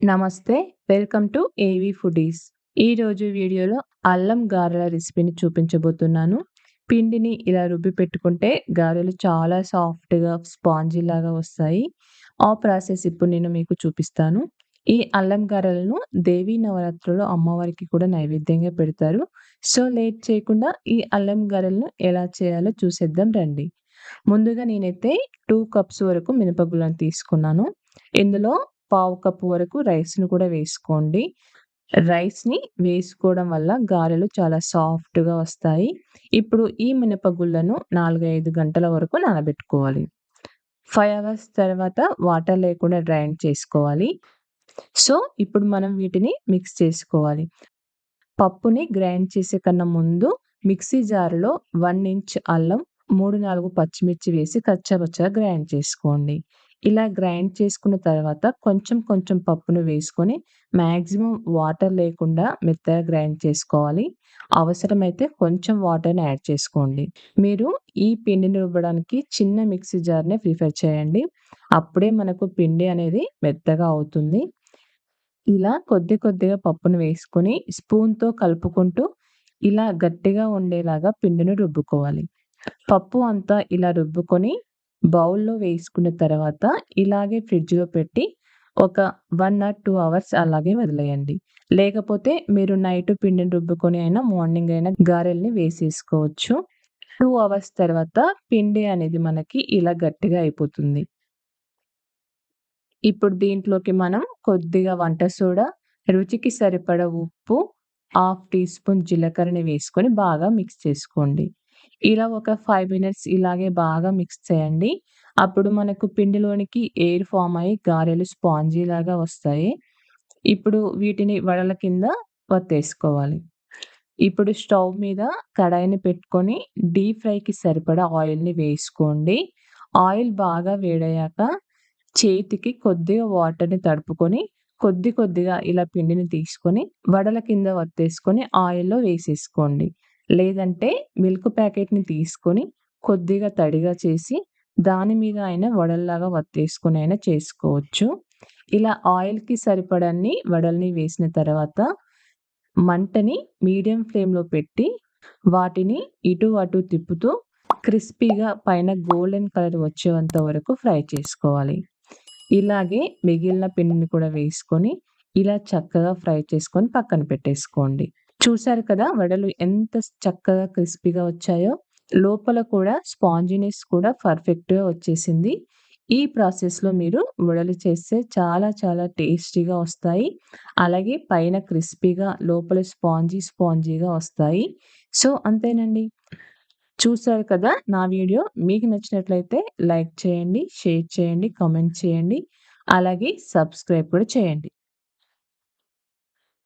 నమస్తే welcome to AV foodies ఈరోజు వీడియోలో అల్లం గారెల రెసిపీని చూపించబోతున్నాను. పిండిని ఇలా రుబ్బి పెట్టుకుంటే గారెలు చాలా సాఫ్ట్గా స్పాంజీ లాగా వస్తాయి. ఆ ప్రాసెస్ ఇప్పుడు నేను మీకు చూపిస్తాను. ఈ అల్లం గారెలను దేవీ నవరాత్రులు అమ్మవారికి కూడా నైవేద్యంగా పెడతారు. సో లేట్ చేయకుండా ఈ అల్లం గారెలను ఎలా చేయాలో చూసేద్దాం రండి. ముందుగా నేనైతే టూ కప్స్ వరకు మినపగుళ్ళను తీసుకున్నాను. ఇందులో పావు కప్పు వరకు రైస్‌ని కూడా వేసుకోండి. రైస్‌ని వేసుకోవడం వల్ల గారెలు చాలా సాఫ్ట్‌గా వస్తాయి. ఇప్పుడు ఈ మినపగుళ్ళను 4, 5 గంటల వరకు నానబెట్టుకోవాలి. ఫైవ్ అవర్స్ తర్వాత వాటర్ లేకుండా డ్రైన్ చేసుకోవాలి. సో, ఇప్పుడు మనం వీటిని మిక్స్ చేసుకోవాలి. పప్పుని గ్రైండ్ చేసే కన్నా ముందు మిక్సీ జార్‌లో వన్ ఇంచ్ అల్లం, 3, 4 పచ్చిమిర్చి వేసి కచ్చాపచ్చాగా గ్రైండ్ చేసుకోండి. ఇలా గ్రైండ్ చేసుకున్న తర్వాత కొంచెం కొంచెం పప్పును వేసుకొని మ్యాక్సిమం వాటర్ లేకుండా మెత్తగా గ్రైండ్ చేసుకోవాలి. అవసరమైతే కొంచెం వాటర్‌ని యాడ్ చేసుకోండి. మీరు ఈ పిండిని రుబ్బడానికి చిన్న మిక్సీ జార్‌నే ప్రిఫర్ చేయండి. అప్పుడే మనకు పిండి అనేది మెత్తగా అవుతుంది. ఇలా కొద్ది కొద్దిగా పప్పును వేసుకొని స్పూన్‌తో కలుపుకుంటూ ఇలా గట్టిగా ఉండేలాగా పిండిని రుబ్బుకోవాలి. పప్పు అంతా ఇలా రుబ్బుకొని బౌల్‌లో వేసుకున్న తర్వాత ఇలాగే ఫ్రిడ్జ్‌లో పెట్టి ఒక వన్ ఆర్ టూ అవర్స్ అలాగే వదిలేయండి. లేకపోతే మీరు నైట్ పిండిని రుబ్బుకొని అయినా మార్నింగ్ అయినా గారెల్ని వేసేసుకోవచ్చు. టూ అవర్స్ తర్వాత పిండి అనేది మనకి ఇలా గట్టిగా అయిపోతుంది. ఇప్పుడు దీంట్లోకి మనం కొద్దిగా వంట సోడా, రుచికి సరిపడ ఉప్పు, హాఫ్ టీ స్పూన్ జీలకర్రని వేసుకొని బాగా మిక్స్ చేసుకోండి. ఇలా ఒక ఫైవ్ మినిట్స్ ఇలాగే బాగా మిక్స్ చేయండి. అప్పుడు మనకు పిండిలోనికి ఎయిర్ ఫామ్ అయ్యి గారెలు స్పాంజీ లాగా వస్తాయి. ఇప్పుడు వీటిని వడల కింద వత్తేసుకోవాలి. ఇప్పుడు స్టవ్ మీద కడాయిని పెట్టుకొని డీప్ ఫ్రైకి సరిపడా ఆయిల్‌ని వేసుకోండి. ఆయిల్ బాగా వేడయ్యాక చేతికి కొద్దిగా వాటర్‌ని తడుపుకొని కొద్ది కొద్దిగా ఇలా పిండిని తీసుకొని వడల కింద వత్తేసుకొని ఆయిల్‌లో వేసేసుకోండి. లేదంటే మిల్క్ ప్యాకెట్‌ని తీసుకొని కొద్దిగా తడిగా చేసి దాని మీద అయినా వడల్లాగా వత్తేసుకొని అయినా చేసుకోవచ్చు. ఇలా ఆయిల్‌కి సరిపడన్ని వడల్ని వేసిన తర్వాత మంటని మీడియం ఫ్లేమ్‌లో పెట్టి వాటిని ఇటు అటు తిప్పుతూ క్రిస్పీగా పైన గోల్డెన్ కలర్ వచ్చేంత వరకు ఫ్రై చేసుకోవాలి. ఇలాగే మిగిలిన పిండిని కూడా వేసుకొని ఇలా చక్కగా ఫ్రై చేసుకొని పక్కన పెట్టేసుకోండి. చూసారు కదా వడలు ఎంత చక్కగా క్రిస్పీగా వచ్చాయో. లోపల కూడా స్పాంజినెస్ కూడా పర్ఫెక్ట్‌గా వచ్చేసింది. ఈ ప్రాసెస్‌లో మీరు వడలు చేస్తే చాలా చాలా టేస్టీగా వస్తాయి. అలాగే పైన క్రిస్పీగా లోపల స్పాంజీ స్పాంజీగా వస్తాయి. సో, అంతేనండి. చూసారు కదా నా వీడియో మీకు నచ్చినట్లయితే లైక్ చేయండి, షేర్ చేయండి, కామెంట్ చేయండి. అలాగే సబ్స్క్రైబ్ కూడా చేయండి.